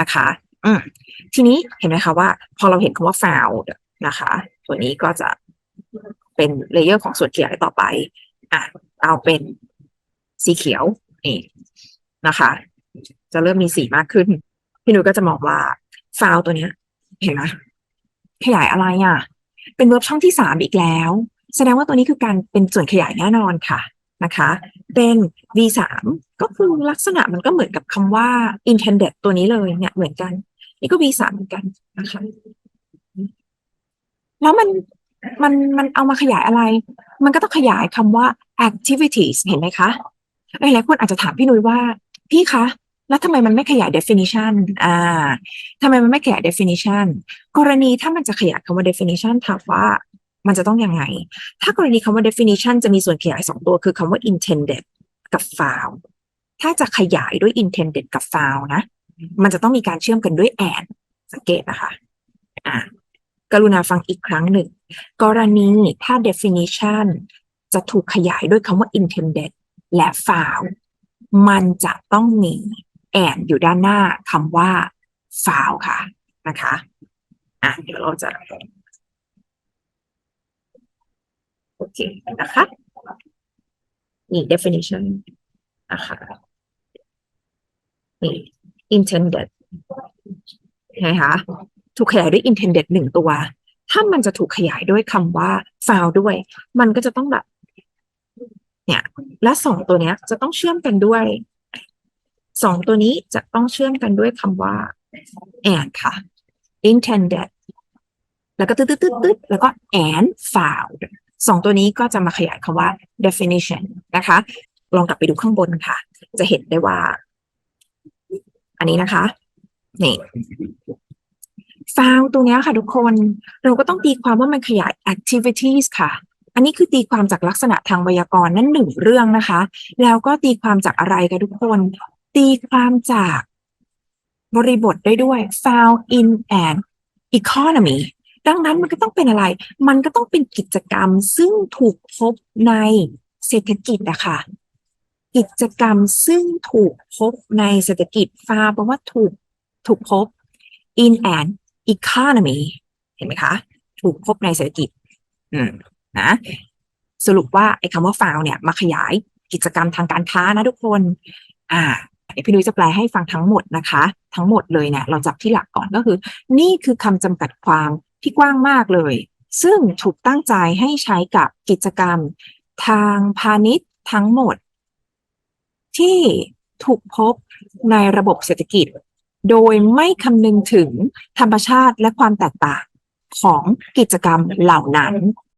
นะคะ อืมทีนี้เห็นไหมคะว่า พอเราเห็นคำว่า found นะคะ ตัวนี้ก็จะเป็นเลเยอร์ของส่วนขยายต่อไปอะเอาเป็นสีเขียวนี่นะคะ จะเริ่มมีสีมากขึ้น พี่หนูก็จะมองว่า found ตัวเนี้ย เห็นไหมขยายอะไรอะ เป็นเวิร์บช่องที่สามอีกแล้ว แสดงว่าตัวนี้คือการเป็นส่วนขยายแน่นอนค่ะนะคะ เป็น V3 ก็คือลักษณะมันก็เหมือนกับคำว่า intended ตัวนี้เลยเนี่ยเหมือนกัน นี่ก็ V3 เหมือนกันนะคะแล้วมันมันมันเอามาขยายอะไร มันก็ต้องขยายคำว่า activities เห็นไหมคะหลายๆคนอาจจะถามพี่นุ้ยว่า พี่คะ แล้วทำไมมันไม่ขยาย definition อ่าทำไมมันไม่ขยาย definition กรณีถ้ามันจะขยายคำว่า definition ถามว่า มันจะต้องยังไง ถ้ากรณีคำว่า definition จะมีส่วนขยายสองตัวคือคำว่า intended กับ found ถ้าจะขยายด้วย intended กับ found นะ มันจะต้องมีการเชื่อมกันด้วย and สังเกตนะคะอ่ากรุณาฟังอีกครั้งหนึ่ง กรณีถ้า definition จะถูกขยายด้วยคำว่า intended และ found มันจะต้องมี and อยู่ด้านหน้าคำว่า found ค่ะนะคะอะเดี๋ยวเราจะ โอ เคนะคะ นี่ definition นะคะนี่ intended ใช่ไหมคะถูกขยายด้วย intended หนึ่งตัว ถ้ามันจะถูกขยายด้วยคำว่า found ด้วย มันก็จะต้องแบบ เนี่ย และสองตัวเนี้ย จะต้องเชื่อมกันด้วย สองตัวนี้จะต้องเชื่อมกันด้วยคำว่า and ค่ะ intended แล้วก็ตึ๊ดตึ๊ดตึ๊ดตึ๊ดแล้วก็ and found สองตัวนี้ก็จะมาขยายคำว่า definition นะคะ ลองกลับไปดูข้างบนค่ะ จะเห็นได้ว่า อันนี้นะคะ นี่ found ตัวนี้ค่ะทุกคนเราก็ต้องตีความว่ามันขยาย activities ค่ะ อันนี้คือตีความจากลักษณะทางไวยากรณ์นั่นหนึ่งเรื่องนะคะ แล้วก็ตีความจากอะไรคะทุกคน ตีความจากบริบทได้ด้วย found in an economy ดังนั้นมันก็ต้องเป็นอะไร มันก็ต้องเป็นกิจกรรมซึ่งถูกพบในเศรษฐกิจอะค่ะ กิจกรรมซึ่งถูกพบในเศรษฐกิจฟาแปลว่าถูกถูกพบ in an economy เห็นไหมคะ ถูกพบในเศรษฐกิจ อืมนะสรุปว่าไอ้คำว่า found เนี่ยมาขยายกิจกรรมทางการค้านะทุกคน อ่าพี่นุ้ยจะแปลให้ฟังทั้งหมดนะคะ ทั้งหมดเลยเนี่ยเราจับที่หลักก่อนก็คือ นี่คือคำจำกัดความ ที่กว้างมากเลย ซึ่งถูกตั้งใจให้ใช้กับกิจกรรมทางพาณิชย์ทั้งหมด ที่ถูกพบในระบบเศรษฐกิจ โดยไม่คำนึงถึงธรรมชาติและความแตกต่างของกิจกรรมเหล่านั้น